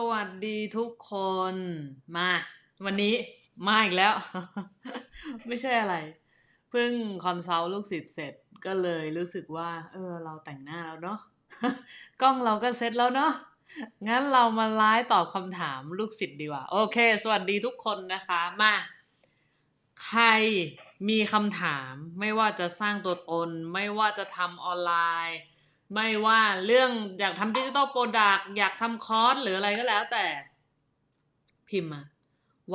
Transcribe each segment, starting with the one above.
สวัสดีทุกคนมา วันนี้มาอีกแล้ว ไม่ใช่อะไร เพิ่งคอนซัลท์ลูกศิษย์เสร็จก็เลยรู้สึกว่า เออ เราแต่งหน้าแล้วเนาะกล้องเราก็เซ็ตแล้วเนาะงั้นเรามาไลฟ์ตอบคำถามลูกศิษย์ดีกว่า โอเค สวัสดีทุกคนนะคะมา ใครมีคำถามไม่ว่าจะสร้างตัวตน ไม่ว่าจะทำออนไลน์ ไม่ว่าเรื่องอยากทำดิจิทัลโปรดักต์อยากทำคอร์สหรืออะไรก็แล้วแต่ พิมพ์มา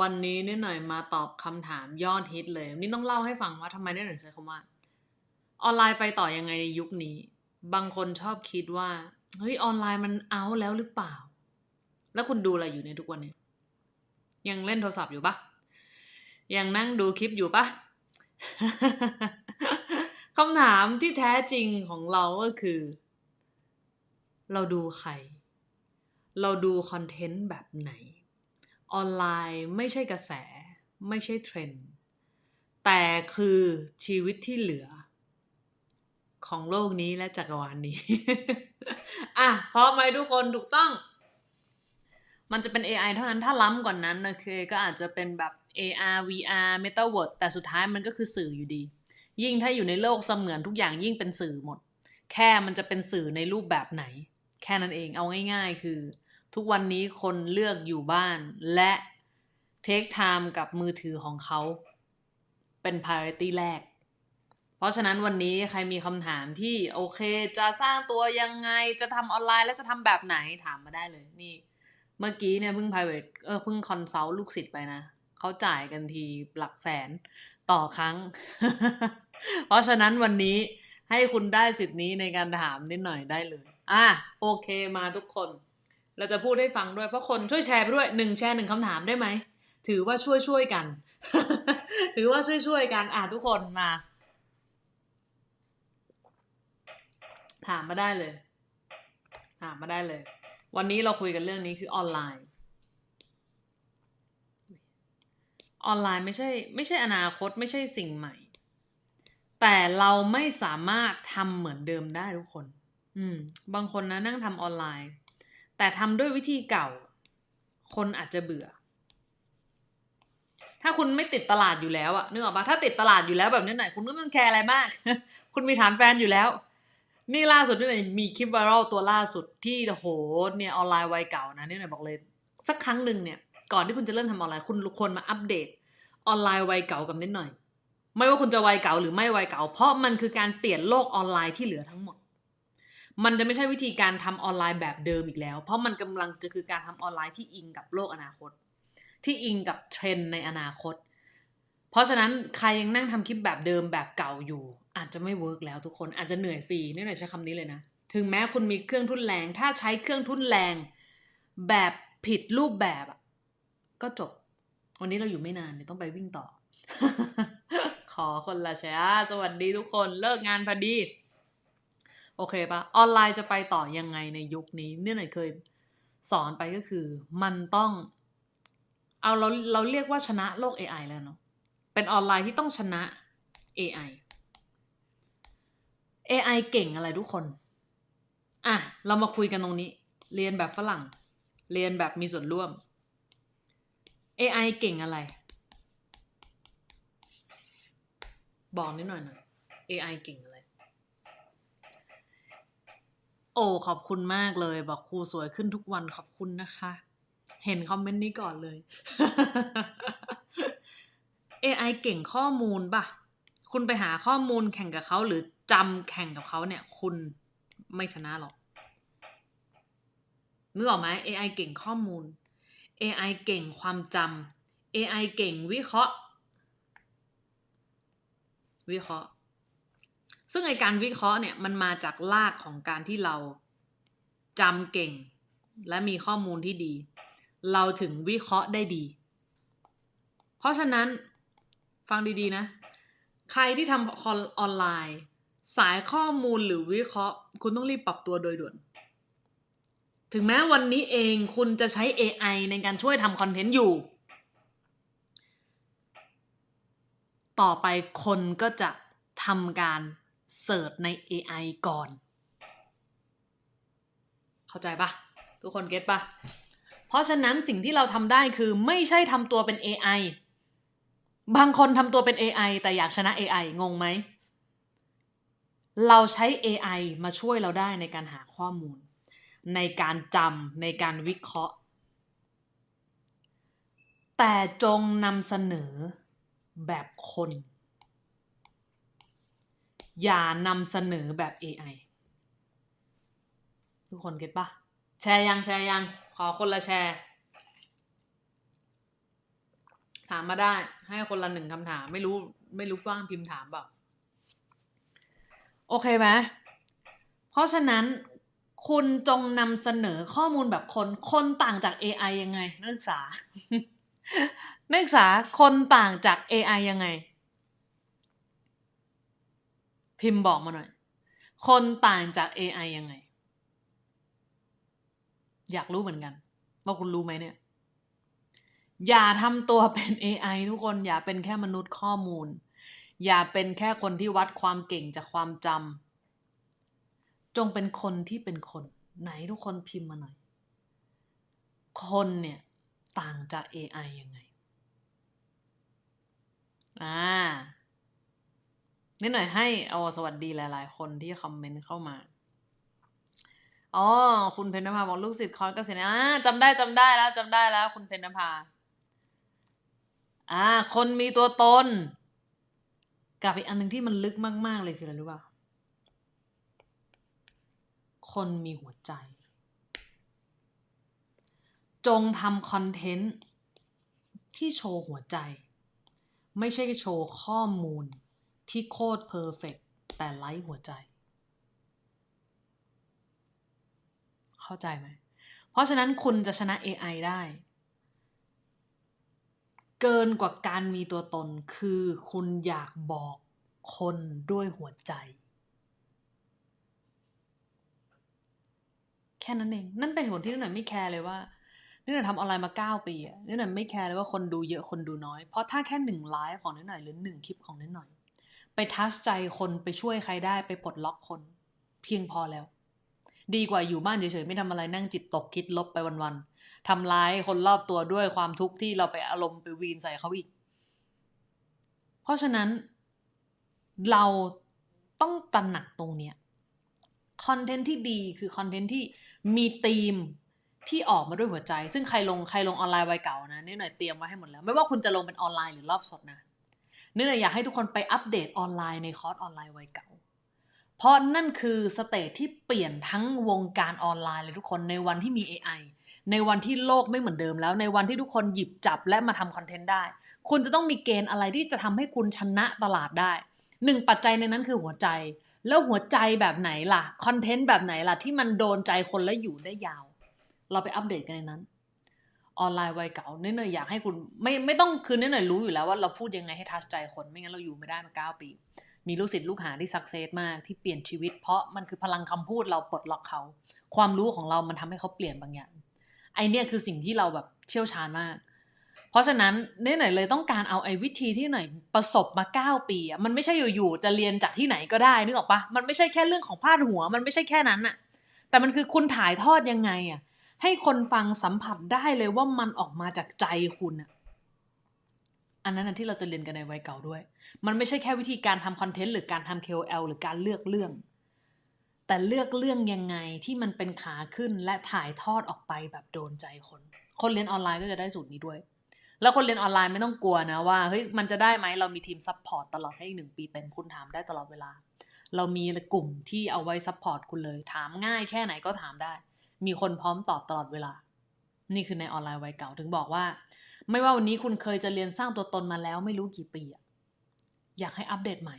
วันนี้นิดหน่อยมาตอบคำถามยอดฮิตเลย นี่ต้องเล่าให้ฟังว่าทำไมนิดหน่อยใช้คำว่า ออนไลน์ไปต่อยังไงในยุคนี้ บางคนชอบคิดว่า เฮ้ยออนไลน์มันเอาแล้วหรือเปล่า แล้วคุณดูอะไรอยู่ในทุกวันนี้ยังเล่นโทรศัพท์อยู่ปะยังนั่งดูคลิปอยู่ปะ คำถามที่แท้จริงของเราก็คือ เราดูใคร เราดูคอนเทนต์แบบไหน ออนไลน์ไม่ใช่กระแส ไม่ใช่เทรนด์แต่คือชีวิตที่เหลือ ของโลกนี้และจักรวาลนี้ อะพร้อมไหมทุกคนถูกต้อง มันจะเป็น AI เท่านั้นถ้าล้ำกว่านั้นโอเคก็อาจจะเป็นแบบ AR VR Metaverse แต่สุดท้ายมันก็คือสื่ออยู่ดี ยิ่งถ้าอยู่ในโลกเสมือนทุกอย่างยิ่งเป็นสื่อหมด แค่มันจะเป็นสื่อในรูปแบบไหน แค่นั้นเองเอาง่าย ๆ คือ ทุกวันนี้คนเลือกอยู่บ้านและเทคไทม์กับมือถือของเขาเป็น priority แรก เพราะฉะนั้นวันนี้ใครมีคำถามที่โอเค จะสร้างตัวยังไงจะทำออนไลน์และจะทำแบบไหนถามมาได้เลยนี่ เมื่อกี้เนี่ยเพิ่ง private เออเพิ่งคอนซัลท์ลูกศิษย์ไปนะเขาจ่ายกันทีหลักแสนต่อครั้ง เพราะฉะนั้นวันนี้ให้คุณได้สิทธิ์นี้ในการถามนิดหน่อยได้เลย อะโอเคมาทุกคน เราจะพูดให้ฟังด้วยเพราะคนช่วยแชร์ไปด้วยหนึ่งแชร์หนึ่งคำถามได้ไหม ถือว่าช่วยช่วยๆกัน ถือว่าช่วยช่วยๆกัน อะทุกคนมา ถามมาได้เลย ถามมาได้เลย วันนี้เราคุยกันเรื่องนี้คือออนไลน์ ออนไลน์ไม่ใช่ ไม่ใช่อนาคต ไม่ใช่สิ่งใหม่ แต่เราไม่สามารถทำเหมือนเดิมได้ทุกคน อืม บางคนนะนั่งทำออนไลน์ แต่ทำด้วยวิธีเก่า คนอาจจะเบื่อ ถ้าคุณไม่ติดตลาดอยู่แล้วอะนึกออกปะถ้าติดตลาดอยู่แล้วแบบนี้หน่อยคุณก็ไม่ต้องแคร์อะไรมาก คุณมีฐานแฟนอยู่แล้ว นี่ล่าสุดนี่หน่อยมีคลิปไวรัลตัวล่าสุดที่โหเนี่ยออนไลน์วัยเก่านะนี่หน่อยบอกเลย สักครั้งหนึ่งเนี่ย ก่อนที่คุณจะเริ่มทำออนไลน์คุณควรมาอัปเดต ออนไลน์วัยเก่ากับนิดหน่อย ไม่ว่าคุณจะวัยเก่าหรือไม่วัยเก่า เพราะมันคือการเปลี่ยนโลกออนไลน์ที่เหลือทั้งหมด มันจะไม่ใช่วิธีการทำออนไลน์แบบเดิมอีกแล้ว เพราะมันกำลังจะคือการทำออนไลน์ที่อิงกับโลกอนาคต ที่อิงกับเทรนด์ในอนาคต เพราะฉะนั้นใครยังนั่งทำคลิปแบบเดิมแบบเก่าอยู่ อาจจะไม่เวิร์กแล้วทุกคนอาจจะเหนื่อยฟรีนี่หน่อยใช้คำนี้เลยนะ ถึงแม้คุณมีเครื่องทุนแรง ถ้าใช้เครื่องทุนแรงแบบผิดรูปแบบอะก็จบ วันนี้เราอยู่ไม่นานเนี่ยต้องไปวิ่งต่อ ขอคนละแชร์สวัสดีทุกคนเลิกงานพอดี โอเคปะออนไลน์จะไปต่อยังไงในยุคนี้ เนี่ยหน่อยเคยสอนไปก็คือ มันต้อง เอาเราเราเรียกว่าชนะโลก AI แล้วเนาะเป็นออนไลน์ที่ต้องชนะ AI AI เก่งอะไรทุกคน อะ เรามาคุยกันตรงนี้ เรียนแบบฝรั่ง เรียนแบบมีส่วนร่วม AI เก่งอะไร บอกนิดหน่อยน่อย AI เก่งอะไร โอ้ขอบคุณมากเลย บอกครูสวยขึ้นทุกวันขอบคุณนะคะ เห็นคอมเมนต์นี้ก่อนเลย AI เก่งข้อมูลป่ะ คุณไปหาข้อมูลแข่งกับเขาหรือจำแข่งกับเขาเนี่ย คุณไม่ชนะหรอกนึกออกไหม AI เก่งข้อมูล AI เก่งความจำ AI เก่งวิเคราะห์ วิเคราะห์ ซึ่งไอการวิเคราะห์เนี่ยมันมาจากรากของการที่เราจำเก่ง และมีข้อมูลที่ดี เราถึงวิเคราะห์ได้ดี เพราะฉะนั้นฟังดีๆนะ ใครที่ทำออนไลน์ สายข้อมูลหรือวิเคราะห์ คุณต้องรีบปรับตัวโดยด่วน ถึงแม้วันนี้เองคุณจะใช้ AI ในการช่วยทำคอนเทนต์อยู่ ต่อไปคนก็จะทำการเสิร์ชใน AI ก่อน เข้าใจปะทุกคนเก็ตปะเพราะฉะนั้นสิ่งที่เราทำได้คือไม่ใช่ทำตัวเป็น AI บางคนทำตัวเป็น AI แต่อยากชนะ AI งงไหม เราใช้ AI มาช่วยเราได้ในการหาข้อมูล ในการจำในการวิเคราะห์ แต่จงนำเสนอ แบบคน อย่านำเสนอแบบ AI ทุกคนเก็ตปะแชร์ยังแชร์ยัง ขอคนละแชร์ ถามมาได้ ให้คนละหนึ่งคำถาม ไม่รู้ ไม่รู้ว่างพิมพ์ถามเปล่าโอเคไหมเพราะฉะนั้นคุณจงนำเสนอข้อมูลแบบคน คนต่างจาก AI ยังไงนักศึกษา นักศึกษาคนต่างจาก AI ยังไง พิมพ์บอกมาหน่อย คนต่างจาก AI ยังไง อยากรู้เหมือนกัน ว่าคุณรู้ไหมเนี่ย อย่าทำตัวเป็น AI ทุกคนอย่าเป็นแค่มนุษย์ข้อมูล อย่าเป็นแค่คนที่วัดความเก่งจากความจำจงเป็นคนที่เป็นคน ไหนทุกคนพิมพ์มาหน่อย คนเนี่ยต่างจาก AI ยังไง อ่านิดหน่อยให้เอาสวัสดีหลาย ๆ คนที่คอมเมนต์เข้ามาอ๋อคุณเพญนภาบอกลูกศิษย์คอร์สเกษียณอ่าจำได้จำได้แล้วจำได้แล้ว คุณเพญนภาอ่า คนมีตัวตน กับอีกอันหนึ่งที่มันลึกมาก ๆ เลยคืออะไรรู้ป่ะคนมีหัวใจ จงทำคอนเทนต์ที่โชว์หัวใจ ไม่ใช่โชว์ข้อมูลที่โคตรเพอร์เฟกแต่ไร้หัวใจ เข้าใจไหม เพราะฉะนั้นคุณจะชนะ AI ได้ เกินกว่าการมีตัวตนคือคุณอยากบอกคนด้วยหัวใจ แค่นั้นเอง นั่นเป็นผลที่หน่อยไม่แคร์เลยว่า นิดหน่อยทำออนไลน์มาเก้าปีอะนิดหน่อยไม่แคร์เลยว่าคนดูเยอะคนดูน้อย เพราะถ้าแค่หนึ่งไลฟ์ของนิดหน่อยหรือหนึ่งคลิปของนิดหน่อย ไปทัชใจคนไปช่วยใครได้ไปปลดล็อกคน เพียงพอแล้ว ดีกว่าอยู่บ้านเฉยๆไม่ทำอะไรนั่งจิตตกคิดลบไปวันๆทำร้ายคนรอบตัวด้วยความทุกข์ที่เราไปอารมณ์ไปวีนใส่เขาอีก เพราะฉะนั้น เราต้องตระหนักตรงเนี้ยคอนเทนต์ที่ดีคือคอนเทนต์ที่มีธีม ที่ออกมาด้วยหัวใจ ซึ่งใครลงใครลงออนไลน์วัยเก่านะนี่หน่อยเตรียมไว้ให้หมดแล้ว ไม่ว่าคุณจะลงเป็นออนไลน์หรือรอบสดนะนี่หน่อยอยากให้ทุกคนไปอัปเดตออนไลน์ในคอร์สออนไลน์วัยเก่า เพราะนั่นคือสเตจที่เปลี่ยนทั้งวงการออนไลน์เลยทุกคนในวันที่มี AI ในวันที่โลกไม่เหมือนเดิมแล้ว ในวันที่ทุกคนหยิบจับและมาทำคอนเทนต์ได้ คุณจะต้องมีเกณฑ์อะไรที่จะทำให้คุณชนะตลาดได้หนึ่งปัจจัยในนั้นคือหัวใจ แล้วหัวใจแบบไหนล่ะ คอนเทนต์แบบไหนล่ะที่มันโดนใจคนและอยู่ได้ยาว เราไปอัปเดตกันในนั้น ออนไลน์วัยเก่าเนื่อยๆอยากให้คุณไม่ไม่ต้องคือเนื่อยๆรู้อยู่แล้วว่าเราพูดยังไงให้ทัชใจคนไม่งั้นเราอยู่ไม่ได้มาเก้าปี มีลูกศิษย์ลูกหาที่สักเซสมากที่เปลี่ยนชีวิต เพราะมันคือพลังคำพูดเราปลดล็อกเขา ความรู้ของเรามันทำให้เขาเปลี่ยนบางอย่างไอเนี่ยคือสิ่งที่เราแบบเชี่ยวชาญมาก เพราะฉะนั้นเนื่อยหน่เลยต้องการเอาไอ้วิธีที่หน่อยประสบมาเก้าปีอะมันไม่ใช่อยู่ๆจะเรียนจากที่ไหนก็ได้นึกออกปะมันไม่ใช่แค่เรื่องของพาดหัว มันไม่ใช่แค่นั้นอะแต่มันคือคุณถ่ายทอดยังไงอะ ให้คนฟังสัมผัสได้เลยว่ามันออกมาจากใจคุณอะอันนั้นนะที่เราจะเรียนกันในวัยเก่าด้วย มันไม่ใช่แค่วิธีการทำคอนเทนต์หรือการทำ KOL หรือการเลือกเรื่อง แต่เลือกเรื่องยังไงที่มันเป็นขาขึ้นและถ่ายทอดออกไปแบบโดนใจคน คนเรียนออนไลน์ก็จะได้สูตรนี้ด้วย แล้วคนเรียนออนไลน์ไม่ต้องกลัวนะว่าเฮ้ยมันจะได้ไหมเรามีทีมซัพพอร์ตตลอดให้อีกหนึ่งปีเต็มคุณถามได้ตลอดเวลา เรามีกลุ่มที่เอาไว้ซัพพอร์ตคุณเลย ถามง่ายแค่ไหนก็ถามได้ มีคนพร้อมตอบตลอดเวลา นี่คือในออนไลน์วัยเก่าถึงบอกว่า ไม่ว่าวันนี้คุณเคยจะเรียนสร้างตัวตนมาแล้วไม่รู้กี่ปีอยากให้อัปเดตใหม่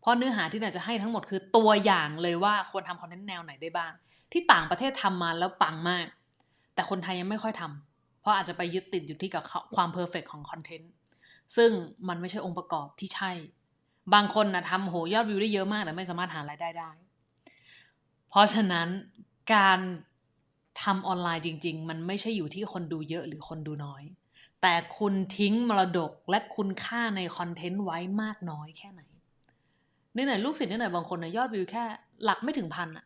เพราะเนื้อหาที่เราจะให้ทั้งหมดคือตัวอย่างเลยว่าควรทำคอนเทนต์แนวไหนได้บ้าง ที่ต่างประเทศทำมาแล้วปังมาก แต่คนไทยยังไม่ค่อยทำเพราะอาจจะไปยึดติดอยู่ที่กับความเพอร์เฟกของคอนเทนต์ซึ่งมันไม่ใช่องค์ประกอบที่ใช่ บางคนนะทำโหยอดวิวได้เยอะมากแต่ไม่สามารถหารายได้ได้ เพราะฉะนั้นการ ทำออนไลน์จริง ๆ มันไม่ใช่อยู่ที่คนดูเยอะหรือคนดูน้อย แต่คุณทิ้งมรดกและคุณค่าในคอนเทนต์ไว้มากน้อยแค่ไหนเนี่หน่อยลูกศิษย์เนี่ยหน่อยบางคนนะยอดวิวแค่ หลักไม่ถึงพันอะ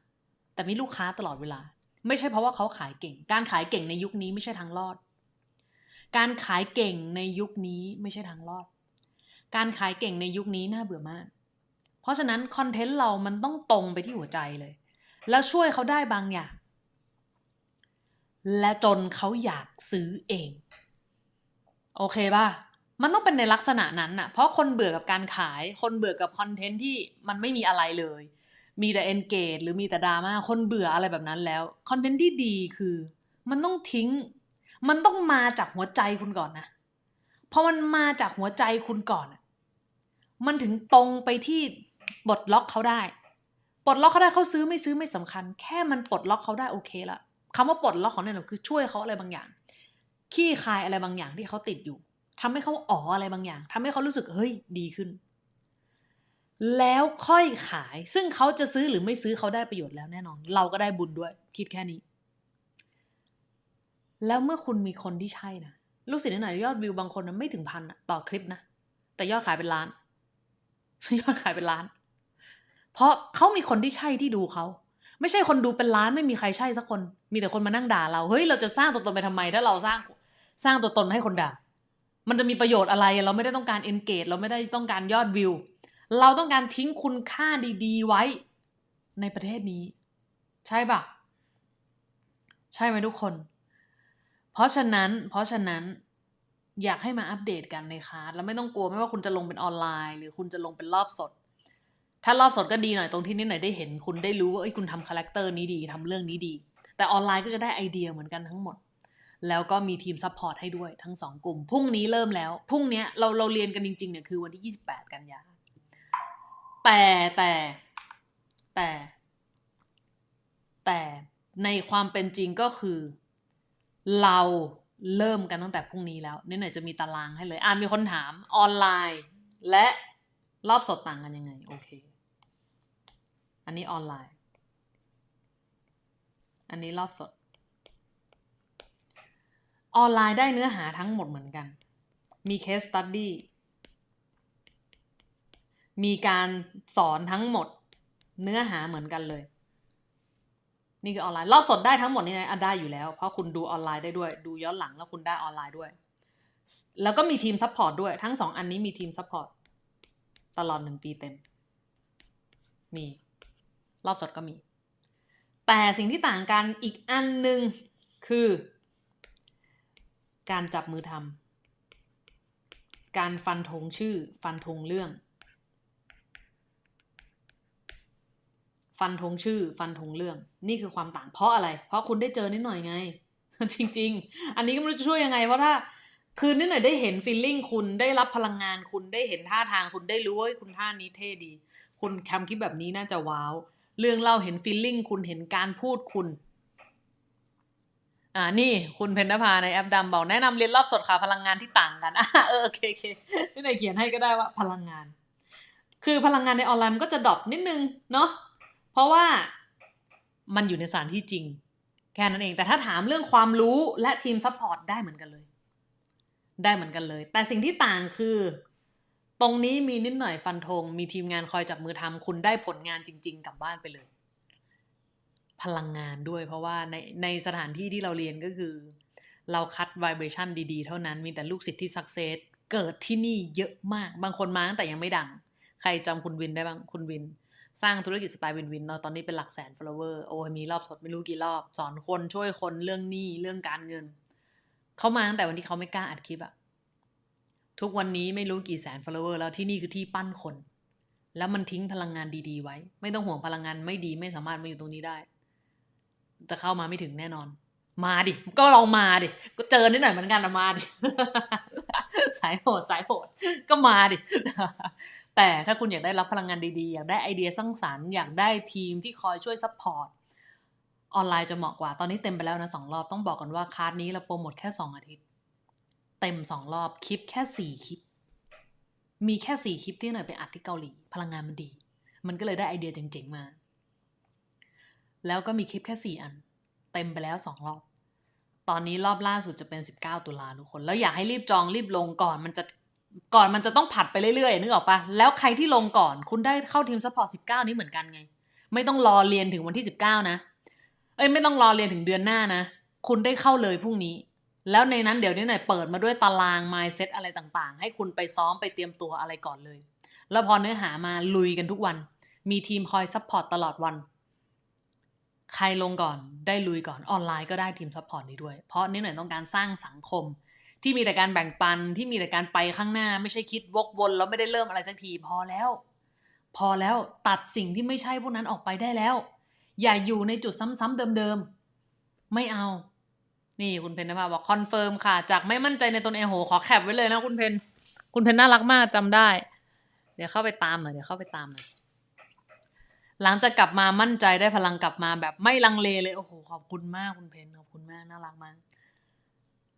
แต่มีลูกค้าตลอดเวลา ไม่ใช่เพราะว่าเขาขายเก่ง การขายเก่งในยุคนี้ไม่ใช่ทางรอด การขายเก่งในยุคนี้ไม่ใช่ทางรอด การขายเก่งในยุคนี้น่าเบื่อมาก เพราะฉะนั้นคอนเทนต์เรามันต้องตรงไปที่หัวใจเลย แล้วช่วยเขาได้บางอย่าง และจนเขาอยากซื้อเอง โอเคป่ะ มันต้องเป็นในลักษณะนั้นน่ะ เพราะคนเบื่อกับการขาย คนเบื่อกับคอนเทนต์ที่มันไม่มีอะไรเลย มีแต่ engage หรือมีแต่ดราม่า คนเบื่ออะไรแบบนั้นแล้ว คอนเทนต์ที่ดีคือ มันต้องทิ้ง มันต้องมาจากหัวใจคุณก่อนนะ พอมันมาจากหัวใจคุณก่อน มันถึงตรงไปที่ปลดล็อกเขาได้ ปลดล็อกเขาได้เขาซื้อไม่ซื้อไม่สำคัญ แค่มันปลดล็อกเขาได้โอเคละ คำว่าปลดล็อกของเนี่ยคือช่วยเขาอะไรบางอย่าง ขี้คายอะไรบางอย่างที่เขาติดอยู่ทำให้เขาอ๋ออะไรบางอย่างทำให้เขารู้สึกเฮ้ยดีขึ้น แล้วค่อยขาย ซึ่งเขาจะซื้อหรือไม่ซื้อเขาได้ประโยชน์แล้วแน่นอน เราก็ได้บุญด้วย คิดแค่นี้ แล้วเมื่อคุณมีคนที่ใช่นะลูกศิษย์หน่อยยอดวิวบางคนนะไม่ถึงพันอะต่อคลิปนะแต่ยอดขายเป็นล้านยอดขายเป็นล้าน เพราะเขามีคนที่ใช่ที่ดูเขา ไม่ใช่คนดูเป็นล้านไม่มีใครใช่สักคน มีแต่คนมานั่งด่าเราเฮ้ยเราจะสร้างตัวตนไปทำไม ถ้าเราสร้างสร้างตัวตนให้คนด่า มันจะมีประโยชน์อะไร เราไม่ได้ต้องการ engage เราไม่ได้ต้องการยอดวิว เราต้องการทิ้งคุณค่าดีๆ ไว้ในประเทศนี้ ใช่ปะใช่ไหมทุกคน เพราะฉะนั้น เพราะฉะนั้นอยากให้มาอัปเดตกันในคลาสแล้วไม่ต้องกลัวไม่ว่าคุณจะลงเป็นออนไลน์ หรือคุณจะลงเป็นรอบสด ถ้ารอบสดก็ดีหน่อยตรงที่นี่หน่อยได้เห็นคุณได้รู้ว่าเอ้ยคุณทำคาแรคเตอร์นี้ดีทำเรื่องนี้ดี แต่ออนไลน์ก็จะได้ไอเดียเหมือนกันทั้งหมด แล้วก็มีทีมซัพพอร์ตให้ด้วยทั้งสองกลุ่ม พรุ่งนี้เริ่มแล้ว พรุ่งเนี้ยเราเราเรียนกันจริงๆเนี่ยคือวันที่ 28 กันยา แต่แต่แต่ แต่ในความเป็นจริงก็คือ เราเริ่มกันตั้งแต่พรุ่งนี้แล้วนี่หน่อยจะมีตารางให้เลย อ่ามีคนถามออนไลน์ และรอบสดต่างกันยังไง โอเค อันนี้ออนไลน์ อันนี้รอบสด ออนไลน์ได้เนื้อหาทั้งหมดเหมือนกัน มี case study มีการสอนทั้งหมด เนื้อหาเหมือนกันเลย นี่คือออนไลน์รอบสดได้ทั้งหมดนี่นะอะได้อยู่แล้ว เพราะคุณดูออนไลน์ได้ด้วย ดูย้อนหลังแล้วคุณได้ออนไลน์ด้วย แล้วก็มีทีมซัพพอร์ตด้วย ทั้งสองอันนี้มีทีมซัพพอร์ตตลอดหนึ่งปีเต็ม มี รอบสดก็มี แต่สิ่งที่ต่างกันอีกอันหนึ่งคือ การจับมือทำการฟันธงชื่อ ฟันธงเรื่อง ฟันธงชื่อ ฟันธงเรื่อง นี่คือความต่างเพราะอะไร เพราะคุณได้เจอนิดหน่อยไง จริง ๆ อันนี้ก็ไม่รู้จะช่วยยังไงเพราะถ้าคือนิดหน่อยได้เห็นฟีลลิ่งคุณได้รับพลังงานคุณได้เห็นท่าทางคุณได้รู้ว่าคุณท่านี้เท่ดี คุณทำคลิปแบบนี้น่าจะว้าว เรื่องเล่าเห็นฟีลลิ่งคุณเห็นการพูดคุณ อ่า นี่คุณเพนนภาในแอปดำบอกแนะนำเรียนรอบสดค่ะพลังงานที่ต่างกันอะเออโอเคโอเคนี่ไหนเขียนให้ก็ได้ว่าพลังงาน คือพลังงานในออนไลน์มันก็จะดรอปนิดนึงเนาะ เพราะว่ามันอยู่ในสถานที่จริง แค่นั้นเอง แต่ถ้าถามเรื่องความรู้และทีมซัพพอร์ตได้เหมือนกันเลย ได้เหมือนกันเลย แต่สิ่งที่ต่างคือ รงนี้มีนิดหน่อยฟันธงมีทีมงานคอยจับมือทำคุณได้ผลงานจริง ๆ กลับบ้านไปเลย พลังงานด้วย เพราะว่าในในสถานที่ที่เราเรียนก็คือ เราคัดไวเบรชันดีๆ เท่านั้นมีแต่ลูกศิษย์ที่สักเซสเกิดที่นี่เยอะมาก บางคนมาตั้งแต่ยังไม่ดัง ใครจำคุณวินได้บ้างคุณวิน สร้างธุรกิจสไตล์วินวินเนาะตอนนี้เป็นหลักแสน follower โอ้ยมีรอบสดไม่รู้กี่รอบ สอนคนช่วยคนเรื่องหนี้เรื่องการเงินเขามาตั้งแต่วันที่เขาไม่กล้าอัดคลิปอะ ทุกวันนี้ไม่รู้กี่แสน follower แล้วที่นี่คือที่ปั้นคน แล้วมันทิ้งพลังงานดีๆ ไว้ ไม่ต้องห่วงพลังงานไม่ดีไม่สามารถมาอยู่ตรงนี้ได้ จะเข้ามาไม่ถึงแน่นอน มาดิ ก็ลองมาดิ ก็เจอนิดหน่อยเหมือนกันนะมาดิ สายโหดสายโหด ก็มาดิ แต่ถ้าคุณอยากได้รับพลังงานดีๆ อยากได้ไอเดียสร้างสรรค์ อยากได้ทีมที่คอยช่วยซัพพอร์ตออนไลน์จะเหมาะกว่า ตอนนี้เต็มไปแล้วนะสองรอบ ต้องบอกกันว่าคลาสนี้เราโปรโมทแค่สองอาทิตย์ เต็มสองรอบคลิปแค่สี่คลิป มีแค่สี่คลิปที่หน่อยไปอัดที่เกาหลี พลังงานมันดี มันก็เลยได้ไอเดียเจ๋งๆมา แล้วก็มีคลิปแค่สี่อัน เต็มไปแล้วสองรอบ ตอนนี้รอบล่าสุดจะเป็น 19 ตุลาทุกคน แล้วอยากให้รีบจองรีบลงก่อนมันจะก่อนมันจะต้องผัดไปเรื่อยๆนึกออกปะแล้วใครที่ลงก่อนคุณได้เข้าทีมซัพพอร์ต19 นี้เหมือนกันไง ไม่ต้องรอเรียนถึงวันที่ 19 นะ เอ้ยไม่ต้องรอเรียนถึงเดือนหน้านะ คุณได้เข้าเลยพรุ่งนี้ แล้วในนั้นเดี๋ยวนี้หน่อยเปิดมาด้วยตาราง mindset อะไรต่างๆ ให้คุณไปซ้อมไปเตรียมตัวอะไรก่อนเลย แล้วพอเนื้อหามาลุยกันทุกวัน มีทีมคอยซัพพอร์ตตลอดวัน ใครลงก่อนได้ลุยก่อนออนไลน์ก็ได้ทีมซัพพอร์ตนี้ด้วย เพราะนี่หน่อยต้องการสร้างสังคม ที่มีแต่การแบ่งปันที่มีแต่การไปข้างหน้า ไม่ใช่คิดวกวนแล้วไม่ได้เริ่มอะไรสักทีพอแล้ว พอแล้วตัดสิ่งที่ไม่ใช่พวกนั้นออกไปได้แล้ว อย่าอยู่ในจุดซ้ำๆเดิมๆไม่เอา นี่คุณเพนนภาบอกคอนเฟิร์มค่ะ จากไม่มั่นใจในตนเองโหขอแคปไว้เลยนะคุณเพนคุณเพนน่ารักมากจำได้ เดี๋ยวเข้าไปตามหน่อยเดี๋ยวเข้าไปตามหน่อยหลังจากกลับมามั่นใจได้พลังกลับมาแบบไม่ลังเลเลยโอ้โหขอบคุณมากคุณเพนขอบคุณมากน่ารักมาก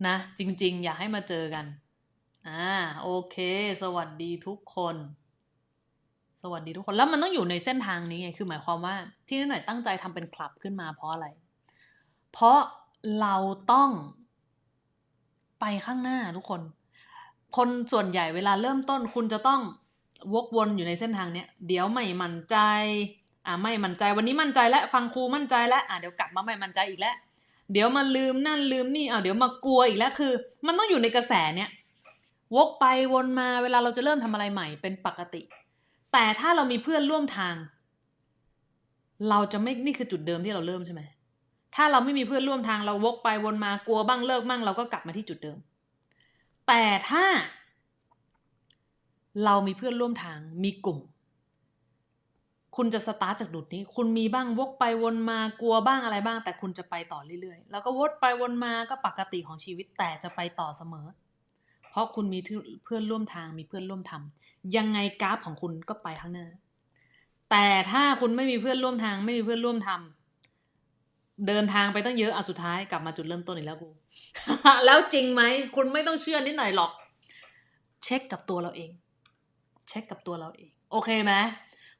นะ จริง ๆ อยากให้มาเจอกันอ่าโอเค สวัสดีทุกคน สวัสดีทุกคนแล้วมันต้องอยู่ในเส้นทางนี้ไงคือหมายความว่าที่นี่หน่อยตั้งใจทำเป็นคลับขึ้นมาเพราะอะไร เพราะ เราต้องไปข้างหน้าทุกคน คนส่วนใหญ่เวลาเริ่มต้นคุณจะต้องวกวนอยู่ในเส้นทางเนี้ย เดี๋ยวไม่มั่นใจ อ่าไม่มั่นใจ วันนี้มั่นใจแล้วฟังครูมั่นใจแล้วอ่าเดี๋ยวกลับมาไม่มั่นใจอีกแล้ว เดี๋ยวมาลืมนั่นลืมนี่อ่าเดี๋ยวมากลัวอีกแล้วคือ มันต้องอยู่ในกระแสเนี้ยวกไปวนมาเวลาเราจะเริ่มทำอะไรใหม่เป็นปกติ แต่ถ้าเรามีเพื่อนร่วมทาง เราจะไม่นี่คือจุดเดิมที่เราเริ่มใช่ไหม ถ้าเราไม่มีเพื่อนร่วมทางเราวกไปวนมากลัวบ้างเลิกบ้างเราก็กลับมาที่จุดเดิม แต่ถ้า เรามีเพื่อนร่วมทางมีกลุ่ม คุณจะสตาร์ทจากจุดนี้ คุณมีบ้างวกไปวนมากลัวบ้างอะไรบ้าง แต่คุณจะไปต่อเรื่อยๆ แล้วก็วกไปวนมาก็ปกติของชีวิตแต่จะไปต่อเสมอ เพราะคุณมีเพื่อนร่วมทางมีเพื่อนร่วมทำยังไงกราฟของคุณก็ไปข้างหน้าแต่ถ้าคุณไม่มีเพื่อนร่วมทางไม่มีเพื่อนร่วมทำ เดินทางไปตั้งเยอะอะสุดท้ายกลับมาจุดเริ่มต้นอีกแล้วกู แล้วจริงไหม คุณไม่ต้องเชื่อนิดหน่อยหรอก เช็คกับตัวเราเอง เช็คกับตัวเราเอง โอเคไหม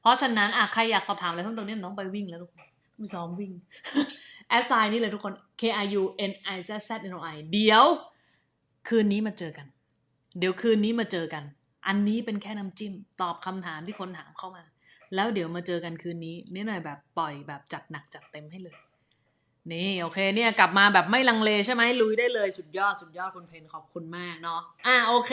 เพราะฉะนั้นอะใครอยากสอบถามอะไรเพิ่มเติมเนี่ยน้องไปวิ่งแล้วทุกคนไปซ้อมวิ่งแอสไซน์นี่เลยทุกคน K I U N I Z Z N O I เดี๋ยว คืนนี้มาเจอกัน เดี๋ยวคืนนี้มาเจอกัน อันนี้เป็นแค่น้ำจิ้ม ตอบคำถามที่คนถามเข้ามา แล้วเดี๋ยวมาเจอกันคืนนี้นี่หน่อยแบบปล่อยแบบจัดหนักจัดเต็มให้เลย นี่โอเคเนี่ยกลับมาแบบไม่ลังเลใช่ไหมลุยได้เลยสุดยอดสุดยอดคุณเพนขอบคุณมากเนาะอะโอเค